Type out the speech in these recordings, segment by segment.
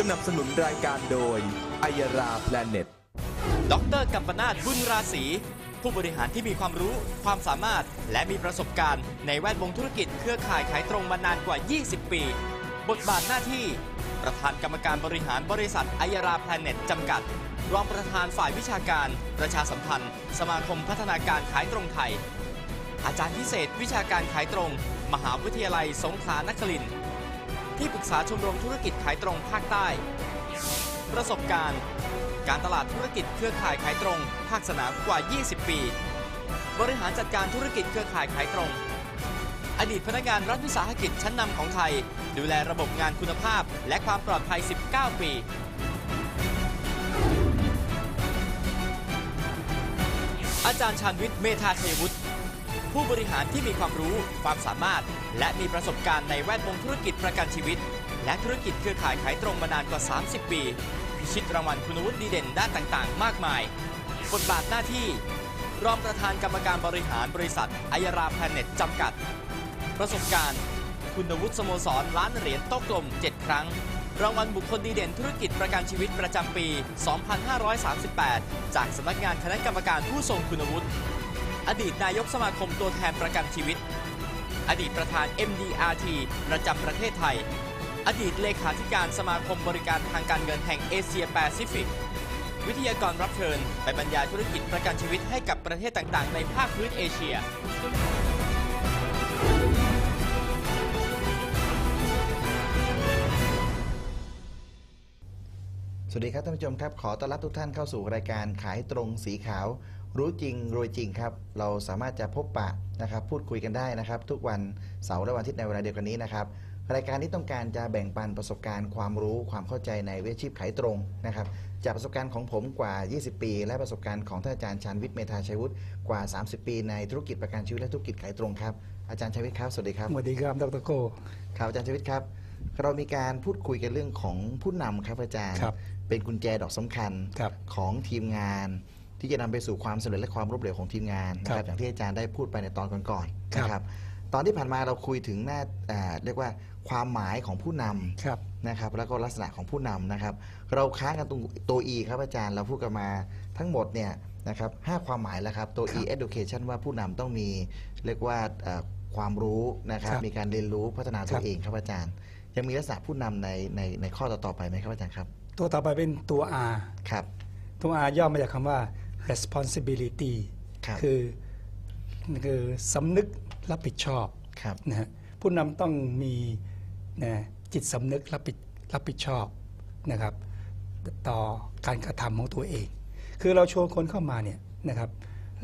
สนับสนุนรายการโดยไอยาราแพลเน็ตดรกัมปนาตบุญราศีผู้บริหารที่มีความรู้ความสามารถ และมีประสบการณ์ในแวดวงธุรกิจเครือข่ายขายตรงมานานกว่า 20 ปี บทบาทหน้าที่ ประธานกรรมการบริหารบริษัทไอยาราแพลเน็ตจำกัด รองประธานฝ่ายวิชาการ ประชาสัมพันธ์ สมาคมพัฒนาการขายตรงไทย อาจารย์พิเศษวิชาการขายตรง มหาวิทยาลัยสงขลานครินทร์ ที่ปรึกษาชมรมธุรกิจขายตรงภาคใต้ ประสบการณ์ การตลาดธุรกิจเครือข่ายขายตรง ภาคสนามกว่า 20 ปี บริหารจัดการธุรกิจเครือข่ายขายตรง อดีตพนักงานรัฐวิสาหกิจชั้นนำของไทย ดูแลระบบงานคุณภาพ และความปลอดภัย 19 ปีอาจารย์ชาญวิทย์เมธาเทวุฒิ ผู้บริหารที่มีความรู้ ความสามารถ และมีประสบการณ์ในแวดวงธุรกิจประกันชีวิต และธุรกิจเครือข่ายขายตรงมานานกว่า 30 ปี พิชิตรางวัลคุณวุฒิดีเด่นด้านต่างๆ มากมาย บทบาทหน้าที่ รองประธานกรรมการบริหารบริษัทไอยราแพลเน็ตจำกัด ประสบการณ์ คุณวุฒิสโมสรล้านเหรียญโต๊ะกลม 7 ครั้ง รางวัลบุคคลดีเด่นธุรกิจประกันชีวิตประจำปี 2538 จากสำนักงานคณะกรรมการผู้ทรงคุณวุฒิ อดีตนายกสมาคมตัวแทนประกันชีวิต อดีตประธาน MDRT ประจำประเทศไทย อดีตเลขาธิการสมาคมบริการทางการเงินแห่งเอเชียแปซิฟิก วิทยากรรับเชิญไปบรรยายธุรกิจประกันชีวิตให้กับประเทศต่างๆ ในภาคพื้นเอเชียสวัสดีครับท่านผู้ชมครับ ขอต้อนรับทุกท่านเข้าสู่รายการขายตรงสีขาว รู้จริงรวยจริงครับ เราสามารถจะพบปะนะครับพูดคุยกันได้นะครับ ทุกวันเสาร์และวันอาทิตย์ในเวลาเดียวกันนี้นะครับรายการนี้ต้องการจะแบ่งปันประสบการณ์ความรู้ความเข้าใจในวิชาชีพขายตรงนะครับจากประสบการณ์ของผมกว่า 20 ปี และประสบการณ์ของท่านอาจารย์ชันวิทย์เมธาชัยวุฒิกว่า 30 ปีในธุรกิจประกันชีวิตและธุรกิจขายตรงครับอาจารย์ชัยวิทย์ครับสวัสดีครับสวัสดีครับดรโกครับอาจารย์ชวิตครับ เรามีการพูดคุยกันเรื่องของผู้นำครับอาจารย์ครับเป็นกุญแจดอกสำคัญครับของทีมงาน ที่จะนำไปสู่ความสำเร็จและความล้มเหลวของทีมงานนะคครัรับบอย่างที่อาจารย์ได้พูดไปในตอนก่อนๆครับนะครับตอนที่ผ่านมาเราคุยถึงหน้าอ่าเรียกว่าความหมายของผู้นำครับนะครับแล้วก็ลักษณะของผู้นำนะครับ เราค้างกันตรงตัว E ครับอาจารย์เราพูดกันมาทั้งหมดเนี่ยนะครับห้าความหมายแล้วครับตัว E education ว่าผู้นำต้องมีเรียกว่าเอ่อความรู้นะครับครับมีการเรียนรู้พัฒนาคตัรัวบเองครับอาจารย์ยังมีลักษณะผู้นำในในในข้อต่อๆไปไหมครับอาจารย์ครับ ตัวต่อไปเป็นตัว R ครับตัว R ย่อมาจากคำว่า responsibility ครับคือคือสำนึกรับผิดชอบครับนะฮะผู้นำต้องมีนะจิตสำนึกรับผิดรับผิดชอบนะครับ ต่อการกระทำของตัวเอง คือเราชวนคนเข้ามาเนี่ยนะครับ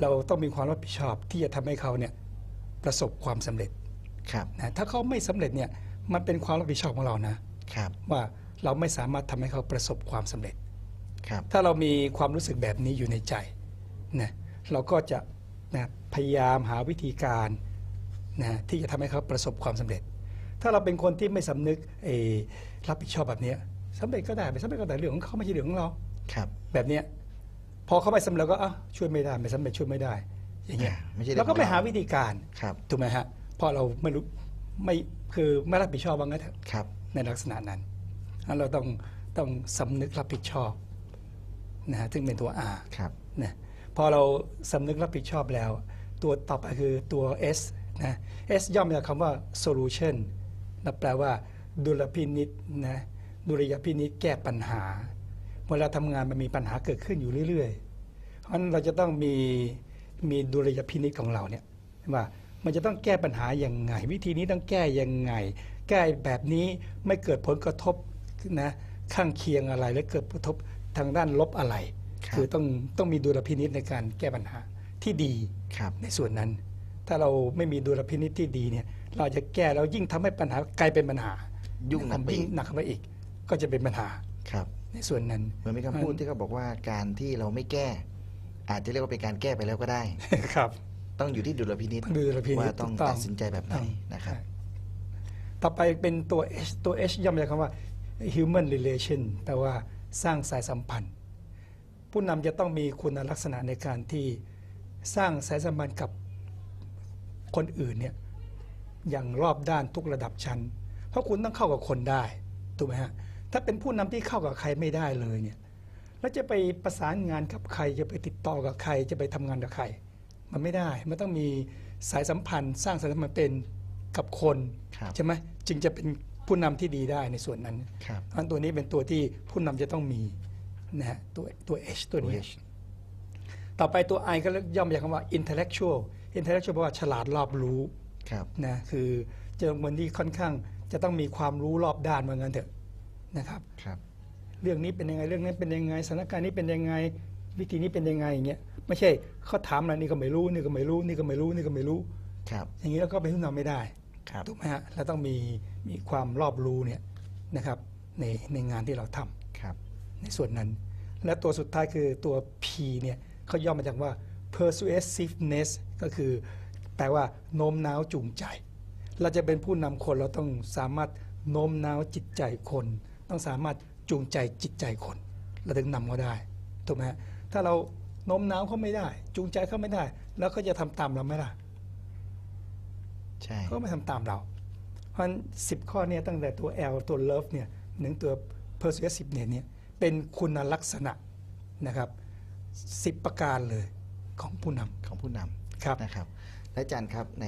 เราต้องมีความรับผิดชอบที่จะทำให้เขาเนี่ยประสบความสำเร็จครับนะถ้าเขาไม่สำเร็จเนี่ยมันเป็นความรับผิดชอบของเรานะครับว่าเราไม่สามารถทำให้เขาประสบความสำเร็จครับ ถ้าเรามีความรู้สึกแบบนี้อยู่ในใจนะเราก็จะนะพยายามหาวิธีการนะที่จะทำให้เขาประสบความสำเร็จ ถ้าเราเป็นคนที่ไม่สำนึกเออรับผิดชอบแบบเนี้ยสำเร็จก็ได้ไม่สำเร็จก็ได้เรื่องของเขาไม่ใช่เรื่องของเราครับ แบบเนี้ยพอเขาไม่สำเร็จก็อะช่วยไม่ได้ไม่สำเร็จช่วยไม่ได้อย่างเงี้ยไม่ใช่เรื่เราองก็ไปของหาวิธีการครับถูกไหมฮะเพราะเราไม่รู้ไม่คือไม่รับผิดชอบว่างั้นเถอะครับในลักษณะนั้นงั้นเราต้องต้องสำนึกรับผิดชอบ นะฮะซึ่งเป็นตัว R ครับนะพอเราสำนึกรับผิดชอบแล้ว ตัวต่อไปคือตัว S นะ S ย่อมาจากคำว่า solution นะแปลว่า ดุลพินิษนะดุลยพินิษแก้ปัญหา เวลาทำงานมันมีปัญหาเกิดขึ้นอยู่เรื่อยๆ เพราะฉะนั้นเราจะต้องมีมีดุลยพินิษของเราเนี่ยว่ามันจะต้องแก้ปัญหาอย่างไง วิธีนี้ต้องแก้ยังไง แก้แบบนี้ไม่เกิดผลกระทบนะข้างเคียงอะไรและเกิดผลกระทบ ทางด้านลบอะไรครับคือต้องต้องมีดุลพินิษในการแก้ปัญหาที่ดีครับในส่วนนั้น ถ้าเราไม่มีดุลพินิษที่ดีเนี่ยเราจะแก้แล้วยิ่งทำให้ปัญหากลายเป็นปัญหา ยุ่งหนักไปอีกยิ่งหนักเข้าไปอีก ก็จะเป็นปัญหาครับในส่วนนั้นเหมือนมีคำพูดที่เขาบอกว่าการที่เราไม่แก้ อาจจะเรียกว่าเป็นการแก้ไปแล้วก็ได้ครับ ต้องอยู่ที่ดุลพินิษต้องดูดุลพินิจว่าต้องถูกต้องตัดสินใจแบบไหนต้องนะครับใช่ต่อไปเป็นตัว H ตัว H ย่อมาจากคำว่า human relation แปลว่า สร้างสายสัมพันธ์ ผู้นำจะต้องมีคุณลักษณะในการที่สร้างสายสัมพันธ์กับคนอื่นเนี่ยอย่างรอบด้านทุกระดับชั้น เพราะคุณต้องเข้ากับคนได้ถูกไหมฮะถ้าเป็นผู้นำที่เข้ากับใครไม่ได้เลยเนี่ยแล้วจะไปประสานงานกับใครจะไปติดต่อกับใครจะไปทำงานกับใคร มันไม่ได้ มันต้องมีสายสัมพันธ์ สร้างสายสัมพันธ์เป็นกับคนครับใช่ไหมจึงจะเป็น ผู้นำที่ดีได้ในส่วนนั้นครับอันตัวนี้เป็นตัวที่ผู้นำจะต้องมีนะฮะตัวตัว H ตัวนี้ H ต่อไปตัว I ก็ย่อมาจากคำว่า intellectual intellectual แปลว่าฉลาดรอบรู้ครับนะคือเจอคนที่ค่อนข้างจะต้องมีความรู้รอบด้านเหมือนกันเถอะนะครับครับเรื่องนี้เป็นยังไงเรื่องนั้นเป็นยังไงสถานการณ์นี้เป็นยังไงวิธีนี้เป็นยังไงอย่างเงี้ยไม่ใช่เขาถามอะไรนี่ก็ไม่รู้นี่ก็ไม่รู้นี่ก็ไม่รู้นี่ก็ไม่รู้ครับ อย่างนี้แล้วก็เป็นผู้นำไม่ได้ครับ ถูกไหมฮะเราต้องมีมีความรอบรู้เนี่ยนะครับในในงานที่เราทำครับในส่วนนั้น และตัวสุดท้ายคือตัว P เนี่ยเขาย่อมาจากว่า persuasiveness ก็คือแปลว่าโน้มน้าวจูงใจ เราจะเป็นผู้นำคนเราต้องสามารถโน้มน้าวจิตใจคน ต้องสามารถจูงใจจิตใจคน เราถึงนำเขาได้ถูกไหมฮะถ้าเราโน้มน้าวเขาไม่ได้ จูงใจเขาไม่ได้ แล้วเขาจะทำตามเราไหมล่ะ ใช่เขาไม่ทำตามเรา เพราะฉะนั้นสิบข้อเนี้ตั้งแต่ตัว L ตัว love เนี่ยถึงตัว persuasive เนี่ยเนี่ยเป็นคุณลักษณะนะครับสิบประการเลยของผู้นของผู้นำครับำนะครับและอาจารย์ครับใน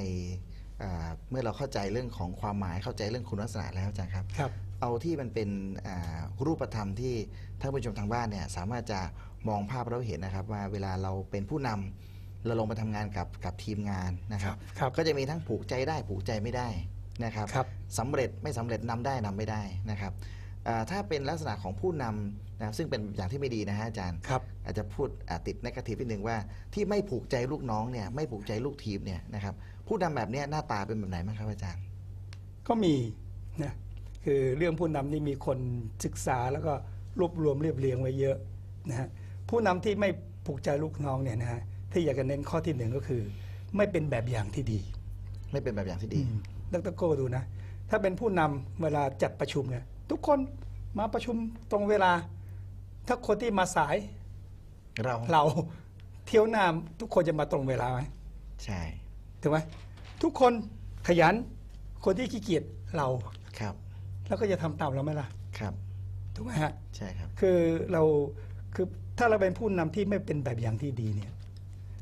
อ่าเมื่อเราเข้าใจเรื่องของความหมายเข้าใจเรื่องคุณลักษณะแล้วอาจารย์ครับครับ เอาที่มันเป็นอ่ารูปธรรมที่ท่านผู้ชมทางบ้านเนี่ยสามารถจะมองภาพเราเห็นนะครับว่าเวลาเราเป็นผู้นำ เราลงมาทำงานกับกับทีมงานนะครับครับก็จะมีทั้งผูกใจได้ผูกใจไม่ได้นะครับครับสำเร็จไม่สำเร็จนำได้นำไม่ได้นะครับอ่าถ้าเป็นลักษณะของผู้นำนะครับซึ่งเป็นอย่างที่ไม่ดีนะฮะอาจารย์ครับอาจจะพูดอ่าติดนกาทีฟนิดหนึ่งว่าที่ไม่ผูกใจลูกน้องเนี่ยไม่ผูกใจลูกทีมเนี่ยนะครับผู้นำแบบเนี้ยหน้าตาเป็นแบบไหนบ้างครับอาจารย์ ก็มีนะคือเรื่องผู้นำนี่มีคนศึกษาแล้วก็รวบรวมเรียบเรียงไว้เยอะนะฮะผู้นำที่ไม่ผูกใจลูกน้องเนี่ยนะฮะ ที่อยากจะเน้นข้อที่หนึ่งก็คือ ไม่เป็นแบบอย่างที่ดีไม่เป็นแบบอย่างที่ดีดรโก้ดูนะ ถ้าเป็นผู้นำเวลาจัดประชุมเนี่ยทุกคนมาประชุมตรงเวลา ถ้าคนที่มาสาย เราเราเที่ยวหน้าทุกคนจะมาตรงเวลาไหมใช่ถูกไหมทุกคนขยัน คนที่ขี้เกียจเราครับ แล้วก็จะทำตามเราไหมล่ะครับถูกไหมฮะใช่ครับ คือเราคือถ้าเราเป็นผู้นำที่ไม่เป็นแบบอย่างที่ดีเนี่ย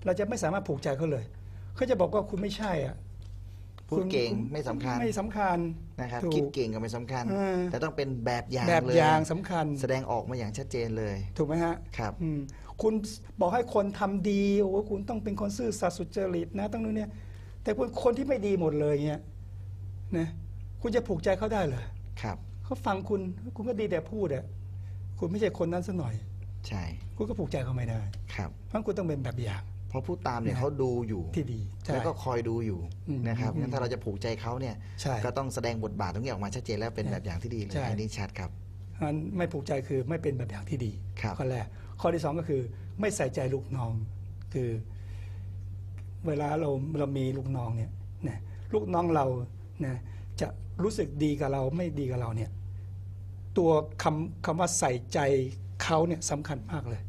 เราจะไม่สามารถผูกใจเขาเลยเขาจะบอกว่าคุณไม่ใช่อะพูดคุณเก่งคุณไม่สำคัญไม่สำคัญนะครับถูกคิดเก่งก็ไม่สำคัญเออแต่ต้องเป็นแบบอย่างแบบเลยอย่างสำคัญ แสดงออกมาอย่างชัดเจนเลย ถูกไหมฮะครับอืมคุณบอกให้คนทำดีโอ้โหคุณต้องเป็นคนซื่อสัตย์สุจริตนะต้องนู้นเนี่ย แต่คุณคนที่ไม่ดีหมดเลยเงี้ยนะคุณจะผูกใจเขาได้เหรอครับเขาฟังคุณคุณก็ดีแต่พูดอะคุณไม่ใช่คนนั้นซะหน่อย ใช่ คุณก็ผูกใจเขาไม่ได้ ครับเพราะคุณต้องเป็นแบบอย่างเพ ราะผู้ตามเนี่ยนะเขาดูอยู่ที่ดีใช่แล้วก็คอยดูอยู่อืมนะครับอืมงั้นถ้าเราจะผูกใจเขาเนี่ยใช่ก็ต้องแสดงบทบาทตรงนี้ออกมาชัดเจนแล้วเป็นใช่แบบอย่างที่ดีเลยใช่อันนี้ชัดครับอันไม่ผูกใจคือไม่เป็นแบบอย่างที่ดีครับข้อแรกข้อที่สองก็คือไม่ใส่ใจลูกน้องคือ เวลาเราเรามีลูกน้องเนี่ยนะลูกน้องเรานะจะรู้สึกดีกับเราไม่ดีกับเราเนี่ยตัวคำคำว่าใส่ใจเขาเนี่ยสำคัญมากเลย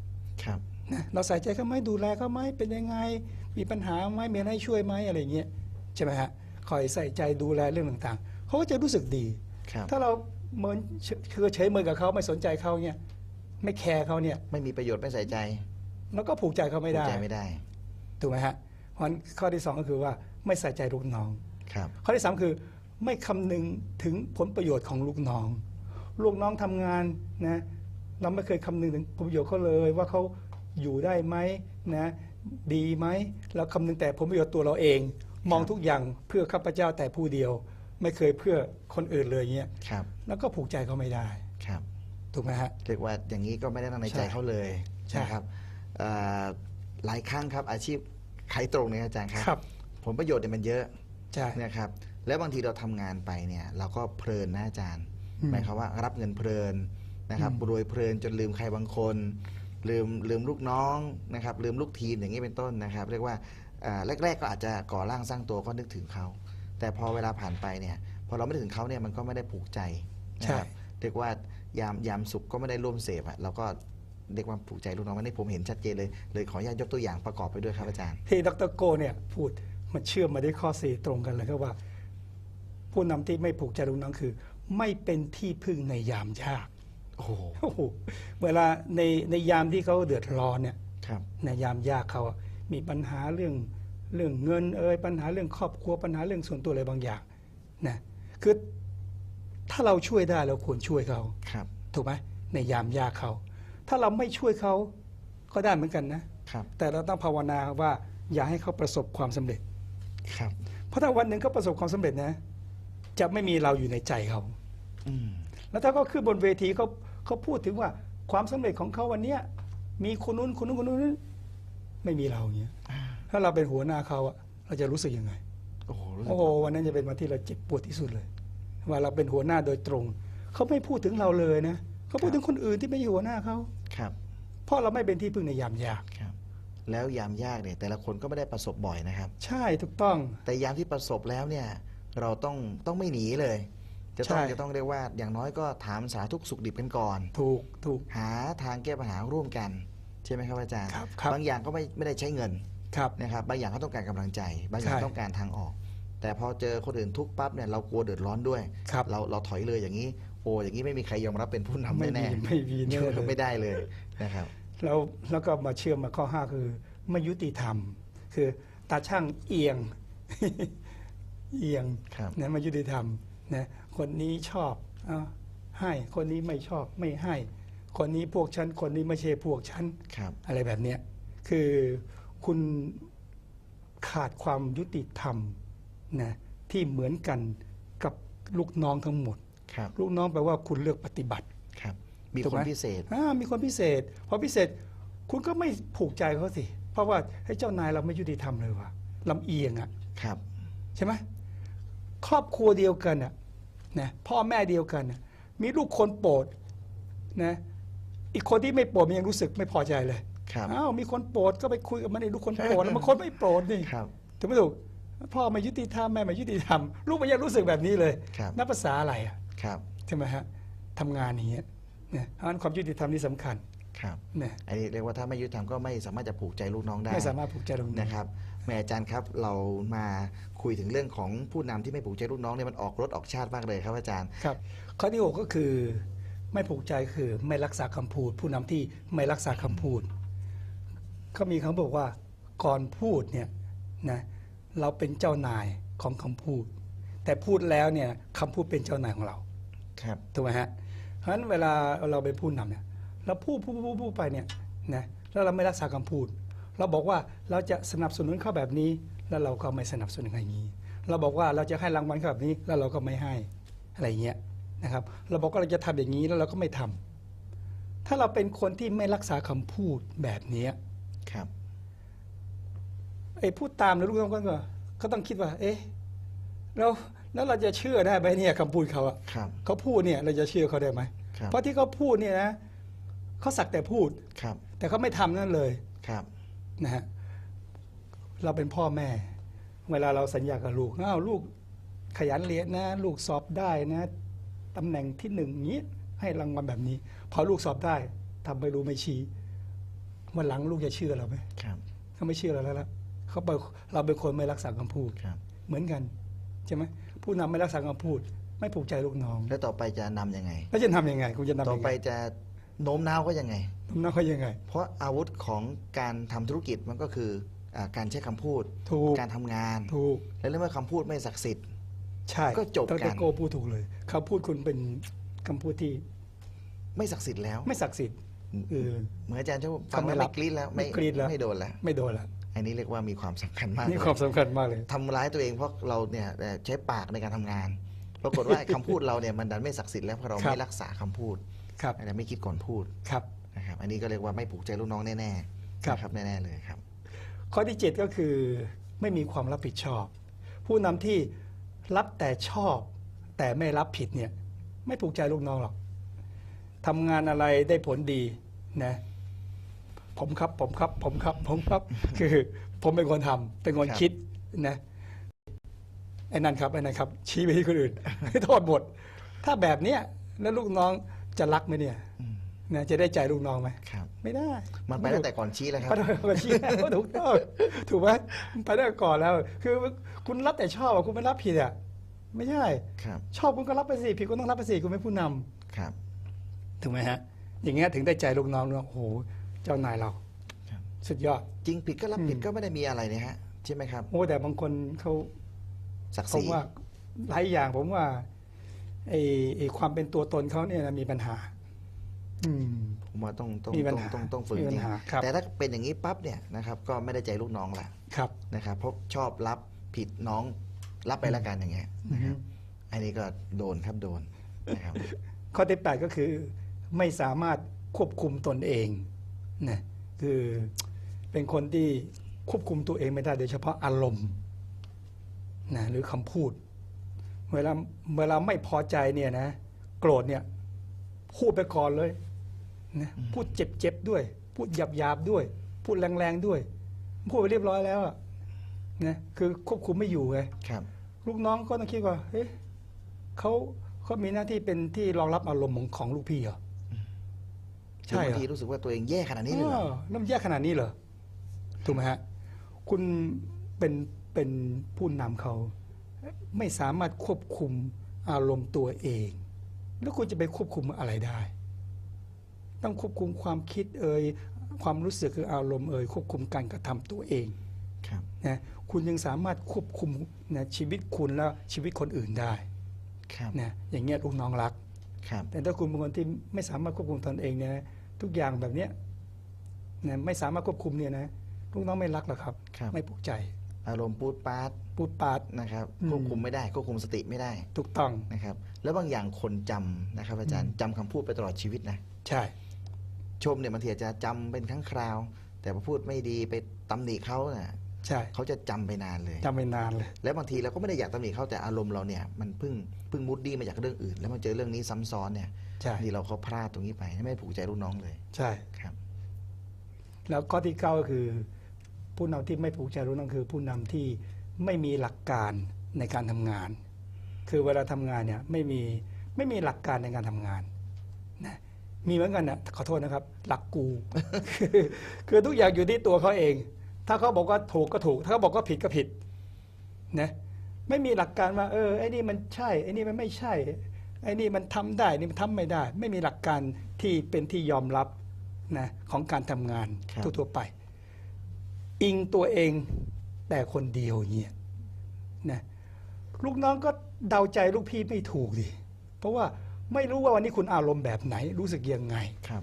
ครับ นะเราใส่ใจเขาไหมดูแลเขาไหมเป็นยังไง มีปัญหาไหมมีอะไรให้ช่วยไหมอะไรอย่างเงี้ยใช่ไหมฮะคอยใส่ใจดูแลเรื่องต่างๆเขาก็จะรู้สึกดีครับถ้าเราเมินคือเฉยเมินกับเขาไม่สนใจเขาเนี่ยไม่แคร์เขาเนี่ยไม่มีประโยชน์ไม่ใส่ใจเราก็ผูกใจเขาไม่ผูกได้ใจไม่ได้ถูกไหมฮะเพราะฉะนั้นข้อที่สองก็คือว่าไม่ใส่ใจลูกน้องครับข้อที่สามคือไม่คำนึงถึงผลประโยชน์ของลูกน้อง ลูกน้องทำงานนะเราไม่เคยคำนึงถึงผลประโยชน์เขาเลยว่าเขา อยู่ได้ไหมนะดีไหมเราคำนึงแต่ผลประโยชน์ตัวเราเอง มองทุกอย่างเพื่อข้าพเจ้าแต่ผู้เดียว ไม่เคยเพื่อคนอื่นเลยเงี้ยครับ แล้วก็ผูกใจเขาไม่ได้ครับถูกไหมฮะเรียกว่าอย่างนี้ก็ไม่ได้ตั้งในใช่ใจเขาเลยใช่นะครับเอ่อหลายครั้งครับอาชีพขายตรงเนี่ยอาจารย์ครับครับ ผลประโยชน์เนี่ยมันเยอะใช่นะครับแล้วบางทีเราทำงานไปเนี่ยเราก็เพลินนะอาจารย์อืมหมายความว่ารับเงินเพลินนะครับอืมรวยเพลินจนลืมใครบางคน ลืมลืมลูกน้องนะครับลืมลูกทีมอย่างนี้เป็นต้นนะครับ เรียกว่าเอ่อแรก ๆ ก็อาจจะก่อร่างสร้างตัวก็นึกถึงเขา แต่พอเวลาผ่านไปเนี่ยพอเราไม่ได้ถึงเขาเนี่ยมันก็ไม่ได้ผูกใจนะครับเรียกว่ายามยามสุขก็ไม่ได้ร่วมเสพอะเราก็เรียกว่าผูกใจลูกน้องวันนี้ผมเห็นชัดเจนเลยเลยขออนุญาตยกตัวอย่างประกอบไปด้วยครับอาจารย์ที่ดรโกเนี่ยพูดมันเชื่อมมาได้ข้อสี่ตรงกันเลยครับว่า ผู้นำที่ไม่ผูกใจลูกน้องคือ ไม่เป็นที่พึ่งในยามยาก โอ้โหโอ้โหเวลาในในยามที่เขาเดือดร้อนเนี่ยครับ ในยามยากเขาอะมีปัญหาเรื่องเรื่องเงินเอ่ยปัญหาเรื่องครอบครัวปัญหาเรื่องส่วนตัวอะไรบางอย่างนะคือถ้าเราช่วยได้เราควรช่วยเขาครับ ถูกไหมในยามยากเขาถ้าเราไม่ช่วยเขาก็ได้เหมือนกันนะครับ แต่เราต้องภาวนาว่าอย่าให้เขาประสบความสำเร็จครับ เพราะถ้าวันหนึ่งเขาประสบความสำเร็จนะ จะไม่มีเราอยู่ในใจเขาอืมแล้วถ้าเขาขึ้นบนเวทีเขา เขาพูดถึงว่าความสำเร็จของเขาวันเนี้ยมีคนนู้นคนนู้นคนนู้นไม่มีเราอย่างเงี้ยถ้าเราเป็นหัวหน้าเขาอะเราจะรู้สึกยังไงโอ้โหรู้สึกโอ้โหวันนั้นจะเป็นวันที่เราเจ็บปวดที่สุดเลย ว่าเราเป็นหัวหน้าโดยตรงเขาไม่พูดถึงเราเลยนะเขาพูดถึงคนอื่นที่ไม่ใช่หัวหน้าเขาครับ เพราะเราไม่เป็นที่พึ่งในยามยากครับ แล้วยามยากเนี่ย แต่ละคนก็ไม่ได้ประสบบ่อยนะครับ ใช่ถูกต้อง แต่ยามที่ประสบแล้วเนี่ย เราต้องต้องไม่หนีเลย จะต้องใช่ จะต้องเรียกว่าอย่างน้อยก็ถามสาทุกข์สุขดิบกันก่อน ถูกถูก หาทางแก้ปัญหาร่วมกัน ใช่ไหมครับอาจารย์ครับครับ บางอย่างก็ไม่ไม่ได้ใช้เงินครับ นะครับบางอย่างก็ต้องการกำลังใจ บางอย่างใช่ต้องการทางออก แต่พอเจอคนอื่นทุกข์ปั๊บเนี่ยเรากลัวเดือดร้อนด้วย ครับเราเราถอยเลยอย่างนี้โอ้อย่างนี้ไม่มีใครยอมรับเป็นผู้นำไม่แน่มีๆไม่มีแน่เลย ไม่ได้เลยนะครับ แล้วแล้วก็มาเชื่อมมาข้อห้าคือไม่ยุติธรรม คือตาช่างเอียง เอียงครับ นะไม่ยุติธรรมนะ คนนี้ชอบเอาให้คนนี้ไม่ชอบไม่ให้ คนนี้พวกฉันคนนี้ไม่ใช่พวกฉันครับอะไรแบบเนี้ยคือคุณขาดความยุติธรรมนะที่เหมือนกันกับลูกน้องทั้งหมดครับลูกน้องแปลว่าคุณเลือกปฏิบัติครับ มีถูกคไหนมพิเศษอ่ามีคนพิเศษพอพิเศษคุณก็ไม่ผูกใจเขาสิ เพราะว่าให้เจ้านายเราไม่ยุติธรรมเลยว่ะลำเอียงอะครับ ใช่ไหมครอบครัวเดียวกันอะ นะพ่อแม่เดียวกันน่ะมีลูกคนโปรดนะอีกคนที่ไม่โปรดมันยังรู้สึกไม่พอใจเลยครับ อ้าวมีคนโปรดก็ไปคุยกับมันไอ้ลูกคนโปรดแล้วมันคนไม่โปรดนี่ครับ ถูกไหมถูกพ่อไม่ยุติธรรมแม่ไม่ยุติธรรมลูกมันยังรู้สึกแบบนี้เลยครับ นับภาษาอะไรอะครับใช่ไหมฮะทำงานอย่างเงี้ยเนี่ยเพราะฉะนั้นความยุติธรรมนี่สำคัญครับเนี่ยอันนี้เรียกว่าถ้าไม่ยุติธรรมก็ไม่สามารถจะผูกใจลูกน้องได้ไม่สามารถผูกใจลงได้ นะครับ แม่อาจารย์ครับ เรามาคุยถึงเรื่องของผู้นำที่ไม่ผูกใจลูกน้องเนี่ยมันออกรถออกชาติมากเลยครับอาจารย์ครับข้อที่หกก็คือไม่ผูกใจคือไม่รักษาคำพูด ผู้นำที่ไม่รักษาคำพูดเขามีคำบอกว่าก่อนพูดเนี่ยนะเราเป็นเจ้านายของคำพูด แต่พูดแล้วเนี่ยคำพูดเป็นเจ้านายของเราครับถูกไหมฮะเพราะฉะนั้นเวลาเราเป็นผู้นำเนี่ยเราพูดพูดพูดพูดไปเนี่ยนะแล้วเราไม่รักษาคำพูด เราบอกว่าเราจะสนับสนุนเขาแบบนี้ แล้วเราก็ไม่สนับสนุนอย่างนี้ เราบอกว่าเราจะให้รางวัลเขาแบบนี้ แล้วเราก็ไม่ให้อะไรเงี้ยนะครับ เราบอกว่าเราจะทำอย่างนี้แล้วเราก็ไม่ทำถ้าเราเป็นคนที่ไม่รักษาคำพูดแบบเนี้ยครับไอ้พูดตามแล้วลูกน้องก็ก็ต้องคิดว่า เอ๊ะแล้วแล้วเราจะเชื่อได้ไหมเนี่ยคำพูดเขาอะครับเขาพูดเนี่ยเราจะเชื่อเขาได้ไหมครับเพราะที่เขาพูดเนี่ยนะเขาสักแต่พูดครับ แต่เขาไม่ทำนั่นเลยครับ นะฮะเราเป็นพ่อแม่ เวลาเราสัญญากับลูกอ้าวลูกขยันเรียนนะ ลูกสอบได้นะตำแหน่งที่หนึ่งนี้ให้รางวัลแบบนี้ พอลูกสอบได้ทำไม่รู้ไม่ชี้วันหลังลูกจะเชื่อเราไหมครับเขาไม่เชื่อเราแล้วล่ะเขาเป็นเราเป็นคนไม่รักษาคำพูดครับเหมือนกันใช่ไหมผู้นำไม่รักษาคำพูด ไม่ผูกใจลูกน้อง แล้วต่อไปจะนำยังไง แล้วจะทำยังไง คุณจะนำต่อยังไปไงจะ โน้มน้าวก็ยังไง ทำน้องเขายังไง เพราะอาวุธของการทำธุรกิจมันก็คืออาการใช้คำพูด ถูก การทำงาน ถูก และเมื่อคำพูดไม่ศักดิ์สิทธิ์ ใช่ก็จบดกันรโกพูดถูกเลยคำพูดคุณเป็นคำพูดที่ไม่ศักดิ์สิทธิ์แล้ว ไม่ศักดิ์สิทธิ์เออ เหมือนอาจารย์ชอบฟัเขางไม่แล้วรัไม่บกรี๊ดแล้วไม่กรี๊ดแล้ว ไม่โดนแล้ว ไม่โดนละอันนี้เรียกว่ามีความสำคัญมากนี่ความสำคัญมากเลย ทำร้ายตัวเองเพราะเราเนี่ยเอ่อใช้ปากในการทำงาน ปรากฏว่า คำพูดเราเนี่ยมันดันไม่ศักดิ์สิทธิ์แล้วเพราะเราครับ ไม่รักษาคำพูด ครับ แต่ไม่คิดก่อนพูดครับนะครับ อันนี้ก็เรียกว่าไม่ผูกใจลูกน้องแน่ๆครับ นะครับแน่ๆเลยครับ ข้อที่ 7 ก็คือไม่มีความรับผิดชอบ ผู้นำที่รับแต่ชอบ แต่ไม่รับผิดเนี่ย ไม่ผูกใจลูกน้องหรอกทำงานอะไรได้ผลดีนะ ผมครับผมครับ ผมครับ ผมครับ คือผมเป็นคนทำเป็นคนครับ คิดนะไอ้นั่นครับไอ้นั่นครับ ชี้ไปที่คนอื่นโทษหมดถ้าแบบเนี้ยแล้วลูกน้อง จะรักไหมเนี่ยอืมนะจะได้ใจลูกน้องไหมครับ ไม่ได้ มันไปตั้งแต่ก่อนชี้แล้วครับไปได้ก่อนชี้แล้วถูกต้องถูกไหมไปได้ก่อนแล้ว คือคุณรับแต่ชอบอะคุณไม่รับผิดอะไม่ใช่ครับชอบคุณก็รับไปสิผิดคุณต้องรับไปสิคุณเป็นผู้นำครับถูกไหมฮะ อย่างเงี้ยถึงได้ใจลูกน้องว่าโอ้โหเจ้านายเราครับสุดยอดจริงผิดก็รับผิดอืมก็ไม่ได้มีอะไรนะฮะใช่ไหมครับโอ้แต่บางคนเขาศักดิ์ผศมรีว่าหลายอย่างผมว่า ไอ้ไอ้ความเป็นตัวตนเขาเนี่ยนะมีปัญหา อืม ผมว่าต้องต้องมีปัญต้องหาต้องต้องฝึกมีปัญจริงหาครับ แต่ถ้าเป็นอย่างนี้ปั๊บเนี่ยนะครับ ก็ไม่ได้ใจลูกน้องละครับ นะครับเพราะชอบรับผิดน้องรับไปละกันอย่างเงี้ยอือฮึอันนี้ก็โดนครับโดนนะครับ ข้อที่แปดก็คือไม่สามารถควบคุมตนเองนะคือเป็นคนที่ควบคุมตัวเองไม่ได้โดยเฉพาะอารมณ์นะหรือคำพูด เวลาเวลาไม่พอใจเนี่ยนะ โกรธเนี่ย พูดไปก่อนเลยนะพูดเจ็บๆด้วย พูดหยาบๆด้วย พูดแรงๆด้วย พูดไปเรียบร้อยแล้วอะนะคือควบคุมไม่อยู่ไงครับลูกน้องก็ต้องคิดว่าเฮ้ยเขาเขามีหน้าที่เป็นที่รองรับอารมณ์ของของลูกพี่เหรอใช่บางเหรอทีรู้สึกว่าตัวเองแย่ขนาดนี้เลยเหรอออแล้วมันแย่ขนาดนี้เหรอถูกไหมฮะ คุณเป็นเป็นผู้นำเขา ไม่สามารถควบคุมอารมณ์ตัวเอง แล้วคุณจะไปควบคุมอะไรได้ ต้องควบคุมความคิดเอ่ยความรู้สึกคืออารมณ์เอ่ยควบคุมการกระทำตัวเองครับนะคุณยังสามารถควบคุมนะชีวิตคุณและชีวิตคนอื่นได้ครับนะอย่างเงี้ยลูกน้องรักครับแต่ถ้าคุณเป็นคนที่ไม่สามารถควบคุมตนเองเนี่ยนะทุกอย่างแบบเนี้ยนะไม่สามารถควบคุมเนี่ยนะลูกน้องไม่รักหรอกครับครับไม่ผูกใจ อารมณ์ปูดปาด พูดปาดนะครับอืม ควบคุมไม่ได้ควบคุมสติไม่ได้ถูกต้องนะครับ แล้วบางอย่างคนจำนะครับ อาจารย์จำคำพูดไปตลอดชีวิตนะ ใช่ ชมเนี่ยบางทีอาจจะจำเป็นครั้งคราว แต่พอพูดไม่ดีไปตำหนิเขาน่ะใช่เขาจะจำไปนานเลย จำไปนานเลย แล้วบางทีเราก็ไม่ได้อยากตำหนิเขาแต่อารมณ์เราเนี่ยมันเพิ่งเพิ่งมุดดีมาจากเรื่องอื่น แล้วมาเจอเรื่องนี้ซ้ำซ้อนเนี่ยใช่นี่เราเขาพลาดตรงนี้ไปไม่ผูกใจลูกน้องเลยใช่ ครับ แล้วข้อที่เก้าก็คือ ผู้นำที่ไม่ผูกใจรู้นั่นคือ ผู้นำที่ ไม่มีหลักการในการทำงาน คือเวลาทำงานเนี่ยไม่มีไม่มีหลักการในการทำงานนะมีเหมือนกันนะขอโทษนะครับ หลักกูคือคือทุกอย่างอยู่ที่ตัวเขาเอง ถ้าเขาบอกว่าถูกก็ถูก ถ้าเขาบอกว่าผิดก็ผิดนะไม่มีหลักการว่าเออไอ้นี่มันใช่ไอ้นี่มันไม่ใช่ไอ้นี่มันทำได้นี่มันทำไม่ได้ ไม่มีหลักการที่เป็นที่ยอมรับนะของการทำงานครับทั่วๆไป อิงตัวเอง แต่คนเดียวเนี่ยนะลูกน้องก็เดาใจลูกพี่ไม่ถูกดิเพราะว่าไม่รู้ว่าวันนี้คุณอารมณ์แบบไหนรู้สึกยังไงครับ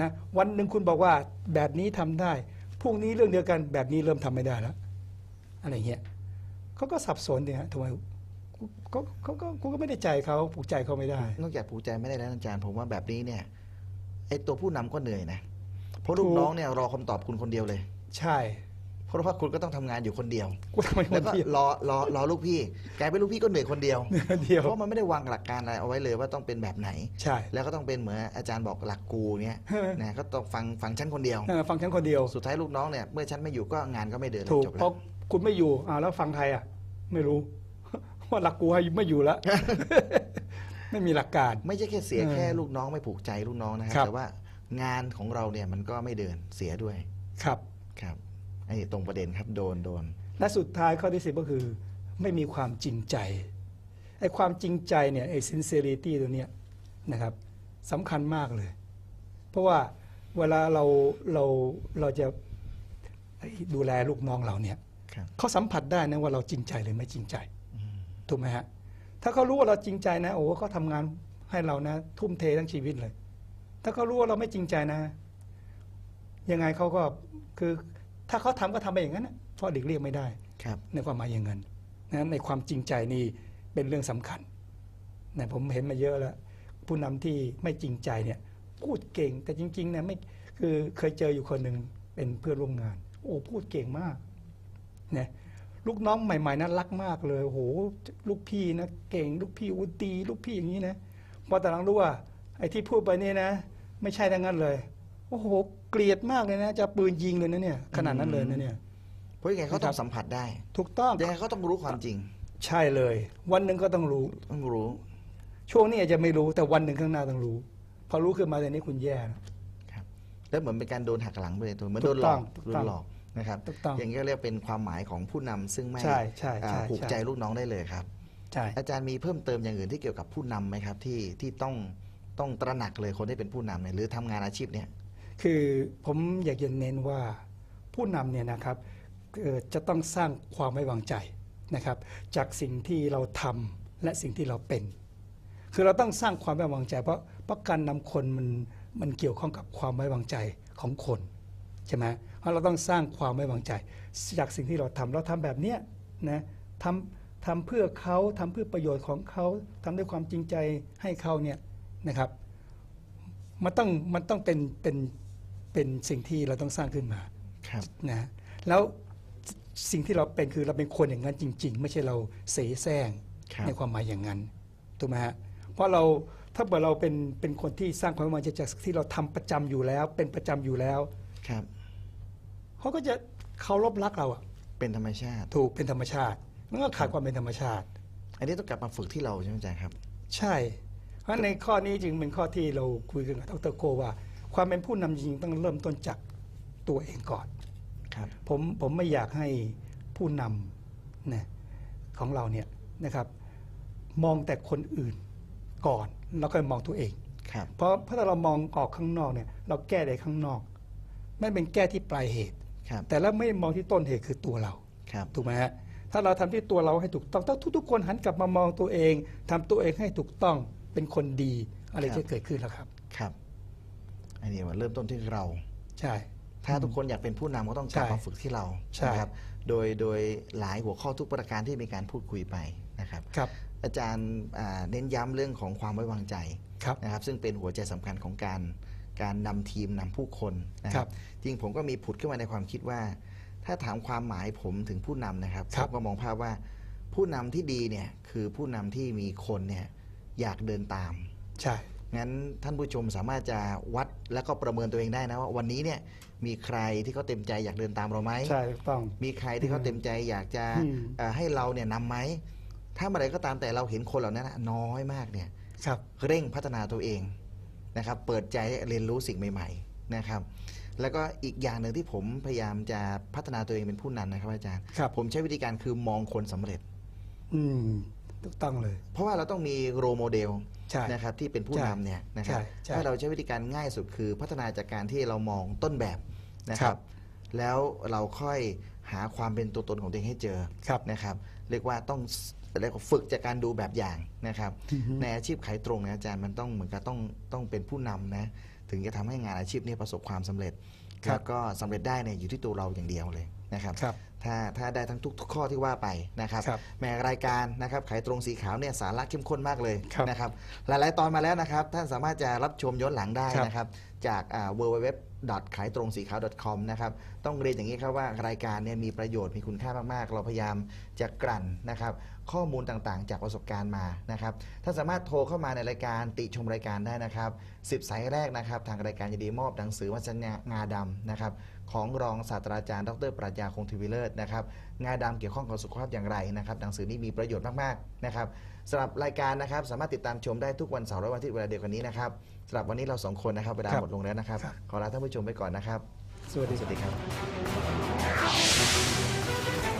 นะวันหนึ่งคุณบอกว่าแบบนี้ทำได้พรุ่งนี้เรื่องเดียวกันแบบนี้เริ่มทำไม่ได้แล้วอะไรเงี้ยเขาก็สับสนเนี่ยทำไมก็เขาก็กูก็ไม่ได้ใจเขาผูกใจเขาไม่ได้ นอกจากผูกใจไม่ได้แล้วอาจารย์ ผมว่าแบบนี้เนี่ยไอตัวผู้นำก็เหนื่อยนะเพราะลูถูกกน้องเนี่ยรอคำตอบคุณคนเดียวเลย ใช่เพ ราะว่าคุณก็ต้องทำงานอยู่คนเดียวกูทำไมคแล้วนก็เดียวรอรอรอลูกพี่กลายเป็นลูกพี่ก็เหนื่อยคนเดียวเดียวเพราะมันไม่ได้วางหลักการอะไรเอาไว้เลยว่าต้องเป็นแบบไหน ใช่ แล้วก็ต้องเป็นเหมือนอาจารย์บอกหลักกูเนี้ยเออนะก็ต้องฟังฟังฉันคนเดียวเออฟังฉันคนเดียวสุดท้ายลูกน้องเนี่ยเมื่อฉันไม่อยู่ก็งานก็ไม่เดินถูกจบเพแล้วราะคุณไม่อยู่อ่าแล้วฟังใครอะ ไม่รู้ว่าหลักกูให้ไม่อยู่แล้วไม่มีหลักการ ไม่ใช่แค่เสียเออแค่ลูกน้องไม่ผูกใจลูกน้องนะคครัรับบแต่ว่างานของเราเนี่ยมันก็ไม่เดินเสียด้วยครับครับ อันนี้ตรงประเด็นครับโดนโดน และสุดท้ายข้อที่สิบก็คือ ไม่มีความจริงใจไอ้ความจริงใจเนี่ยไอ้ sincerity ตัวเนี้ยนะครับสำคัญมากเลย เพราะว่าเวลาเราเราเราจะดูแลลูกน้องเราเนี่ยครับเขาสัมผัสได้นะว่าเราจริงใจหรือไม่จริงใจถูกไหมฮะถ้าเขารู้ว่าเราจริงใจนะ โอ้เขาทำงานให้เรานะ ทุ่มเททั้งชีวิตเลย ถ้าเขารู้ว่าเราไม่จริงใจนะ ยังไงเขาก็คือ ถ้าเขาทำก็ทำไปอย่างนั้นนะเพราะเด็กเรียกไม่ได้ครับในในความหมายอย่างนั้นนะในความจริงใจนี่เป็นเรื่องสำคัญนะผมเห็นมาเยอะแล้ว ผู้นำที่ไม่จริงใจเนี่ยพูดเก่งแต่จริงๆนะไม่คือเคยเจออยู่คนหนึ่งเป็นเพื่อนร่วมงาน โอ้พูดเก่งมากเนี่ยลูกน้องใหม่ๆนั้นรักมากเลยโอ้โหลูกพี่นะเก่งลูกพี่อุตีลูกพี่อย่างนี้นะพอแต่หลังรู้ว่าไอ้ที่พูดไปนี่นะ ไม่ใช่ทั้งนั้นเลยโอ้โห เกลียดมากเลยนะ จะปืนยิงเลยนะเนี่ยขนาดนั้นเลยนะเนี่ย เพราะยังไงเขาต้องสัมผัสได้ถูกต้องยังไงเขาต้องรู้ความจริง ใช่เลย วันหนึ่งก็ต้องรู้ต้องรู้ ช่วงนี้อาจจะไม่รู้แต่วันหนึ่งข้างหน้าต้องรู้ พอรู้ขึ้นมาแต่นี้คุณแย่นะแล้วเหมือนเป็นการโดนหักหลังไปในตัวเหมือนถูโดกนหลต้อองกถูกโดต้อนงหลอกนะครับถูกต้องอย่างนี้ก็เรียกเป็นความหมายของผู้นำซึ่งไม่ใช่ใช่อ่าใช่ผูกใช่ใจลูกน้องได้เลยครับใช่อาจารย์มีเพิ่มเติมอย่างอื่นที่เกี่ยวกับผู้นำไหมครับที่ที่ต้องต้องตระหนักเลยคนที่เป็นผู้นำเนี่ยหรือทำงานอาชีพเนี่ย คือผมอยากจะเน้นว่าผู้นำเนี่ยนะครับจะต้องสร้างความไว้วางใจนะครับ จากสิ่งที่เราทำและสิ่งที่เราเป็น คือเราต้องสร้างความไว้วางใจ เพราะเพราะการนำคนมันมันเกี่ยวข้องกับความไว้วางใจของคนใช่ไหมเพราะเราต้องสร้างความไว้วางใจ จากสิ่งที่เราทำเราทำแบบเนี้ยนะทำทำเพื่อเขาทำเพื่อประโยชน์ของเขาทำด้วยความจริงใจให้เขาเนี่ยนะครับมันต้องมันต้องเป็นเป็น เป็นสิ่งที่เราต้องสร้างขึ้นมาครับ นะแล้วสิ่งที่เราเป็นคือเราเป็นคนอย่างนั้นจริง ๆ ไม่ใช่เราเสแสร้งครับ ในความหมายอย่างนั้นถูกไหมฮะเพราะเราถ้าเกิดเราเป็นเป็นคนที่สร้างความไว้วางใจจากที่เราทำประจำอยู่แล้ว เป็นประจำอยู่แล้วครับ เขาก็จะเคารพรักเราอะเป็นธรรมชาติ ถูกเป็นธรรมชาติมันก็ขาดความเป็นธรรมชาติ อันนี้ต้องกลับมาฝึกที่เราใช่ไหมอาจารย์ครับ ใช่ เพราะในข้อนี้จึงเป็นข้อที่เราคุยกันกับดรโกว่า ความเป็นผู้นำจริงๆต้องเริ่มต้นจากตัวเองก่อนครับผมผมไม่อยากให้ผู้นำนะของเราเนี่ยนะครับ มองแต่คนอื่นก่อน แล้วก็มองตัวเองครับเพราะเพราะถ้าเรามองออกข้างนอกเนี่ย เราแก้ได้ข้างนอก ไม่เป็นแก้ที่ปลายเหตุ ครับ แต่แล้วไม่มองที่ต้นเหตุคือตัวเราครับถูกไหมฮะถ้าเราทำที่ตัวเราให้ถูกต้องต้องทุกๆคนหันกลับมามองตัวเองทำตัวเองให้ถูกต้องเป็นคนดีอะไรจะเกิดขึ้นแล้วครับครับ อันนี้ว่าเริ่มต้นที่เรา ใช่ ถ้าทุกคนอยากเป็นผู้นำก็ต้องกลับใช่มาฝึกที่เราใช่ นะครับ โดยโดยหลายหัวข้อทุกประการที่มีการพูดคุยไปนะครับ ครับอาจารย์อ่าเน้นย้ำเรื่องของความไว้วางใจครับ นะครับ ซึ่งเป็นหัวใจสำคัญของการการนำทีมนำผู้คนนะคครัรับบจริงผมก็มีผุดขึ้นมาในความคิดว่า ถ้าถามความหมายผมถึงผู้นำนะครับครัผบมก็มองภาพว่าผู้นำที่ดีเนี่ยคือผู้นำที่มีคนเนี่ยอยากเดินตาม ใช่ งั้นท่านผู้ชมสามารถจะวัดแล้วก็ประเมินตัวเองได้นะว่าวันนี้เนี่ยมีใครที่เขาเต็มใจอยากเดินตามเราไหมใช่ถูกต้อง มีใครที่เขาเต็มใจอยากจะอืม เอ่อให้เราเนี่ยนำไหมถ้าเมื่อไรก็ตามแต่เราเห็นคนเหล่านั้นนะน้อยมากเนี่ย ครับ เร่งพัฒนาตัวเองนะครับ เปิดใจเรียนรู้สิ่งใหม่ ๆนะครับ แล้วก็อีกอย่างหนึ่งที่ผมพยายามจะพัฒนาตัวเองเป็นผู้นำนะครับอาจารย์ ครับ ผมใช้วิธีการคือมองคนสำเร็จ อืมถูกต้องเลย เพราะว่าเราต้องมีโรโมเดล ใช่นะครับที่เป็นผู้ใช่นำเนี่ยนะครับใช่ใช่ ถ้าเราใช้วิธีการง่ายสุดคือพัฒนาจากการที่เรามองต้นแบบนะคครัรับบแล้วเราค่อยหาความเป็นตัวตนของตัวเองให้เจอครับนะครับเรียกว่าต้องเรียกว่าฝึกจากการดูแบบอย่างนะครับ อือฮึ ในอาชีพขายตรงนะอาจารย์มันต้องเหมือนกับต้องต้องเป็นผู้นำนะถึงจะทำให้งานอาชีพนี้ประสบความสำเร็จ ครับ แล้วก็สำเร็จได้เนี่ยอยู่ที่ตัวเราอย่างเดียวเลย นะครับครับถ้าถ้าได้ทั้งทุกทุกข้อที่ว่าไปนะครับครับแหม้รายการนะครับขายตรงสีขาวเนี่ยสาระเข้มข้นมากเลยครับนะครับหลายๆ ตอนมาแล้วนะครับ ท่านสามารถจะรับชมย้อนหลังได้ครับ นะครับ จาก w w w ขายตรงสีขาว .com นะครับต้องเรียนอย่างนี้ครับว่ารายการเนี่ยมีประโยชน์มีคุณค่ามากๆ เราพยายามจะกลั่นนะครับ ข้อมูลต่างๆ จากประสบการณ์มานะครับท่านสามารถโทรเข้ามาในรายการติชมรายการได้นะครับ10สายแรกนะครับ ทางรายการจะดีมอบหนังสือวัชญงาดำนะครับ ของรองศาสตราจารย์ ดรปรัชญาคงทวีเลิศนะครับงาดำเกี่ยวข้องกับสุขภาพอย่างไรนะครับหนังสือนี้มีประโยชน์มากๆนะครับสำหรับรายการนะครับสามารถติดตามชมได้ทุกวันเสาร์และวันอาทิตย์เวลาเดียวกันนี้นะครับสำหรับวันนี้เราสองคนนะครับเวลาครับหมดลงแล้วนะครับครับ ขอลาท่านผู้ชมไปก่อนนะครับ สวัสดีสวัสดีครับ